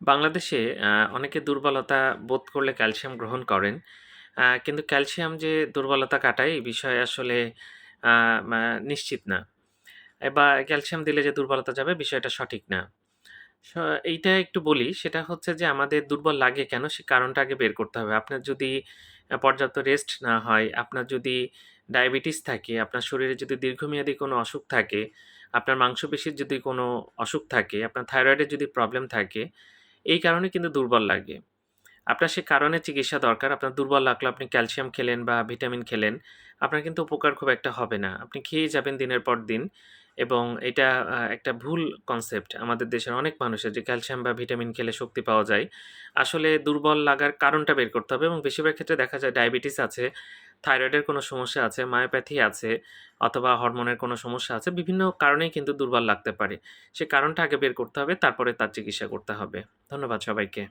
বাংলাদেশে অনেকে দুর্বলতা বোধ করলে ক্যালসিয়াম গ্রহণ করেন। কিন্তু ক্যালসিয়াম যে দুর্বলতা কাটায় এই বিষয়ে আসলে নিশ্চিত না। বা ক্যালসিয়াম দিলে যে দুর্বলতা যাবে বিষয়টা সঠিক না। এইটা একটু বলি সেটা হচ্ছে যে আমাদের দুর্বল লাগে কেন? সে কারণটা আগে বের করতে হবে। আপনার যদি পর্যাপ্ত রেস্ট না হয়, আপনার যদি ডায়াবেটিস থাকে, আপনার শরীরে যদি দীর্ঘমেয়াদী কোনো অসুখ থাকে, আপনার মাংসপেশির যদি কোনো অসুখ থাকে, আপনার থাইরয়েডের যদি প্রবলেম থাকে, এই কারণে কিন্তু দুর্বল লাগে। আপনার সে কারণে চিকিৎসা দরকার। আপনার দুর্বল লাগল আপনি ক্যালসিয়াম খেলেন বা ভিটামিন খেলেন, আপনার কিন্তু উপকার খুব একটা হবে না। আপনি খেয়েই যাবেন দিনের পর দিন এবং এটা একটা ভুল কনসেপ্ট আমাদের দেশের অনেক মানুষের যে ক্যালসিয়াম বা ভিটামিন খেলে শক্তি পাওয়া যায়। আসলে দুর্বল লাগার কারণটা বের করতে হবে এবং বেশিরভাগ ক্ষেত্রে দেখা যায় ডায়াবেটিস আছে, থাইরয়েডের কোনো সমস্যা আছে, মায়োপ্যাথি আছে অথবা হরমোনের কোনো সমস্যা আছে। বিভিন্ন কারণেই কিন্তু দুর্বল লাগতে পারে। সে কারণটা আগে বের করতে হবে, তারপরে তার চিকিৎসা করতে হবে। ধন্যবাদ সবাইকে।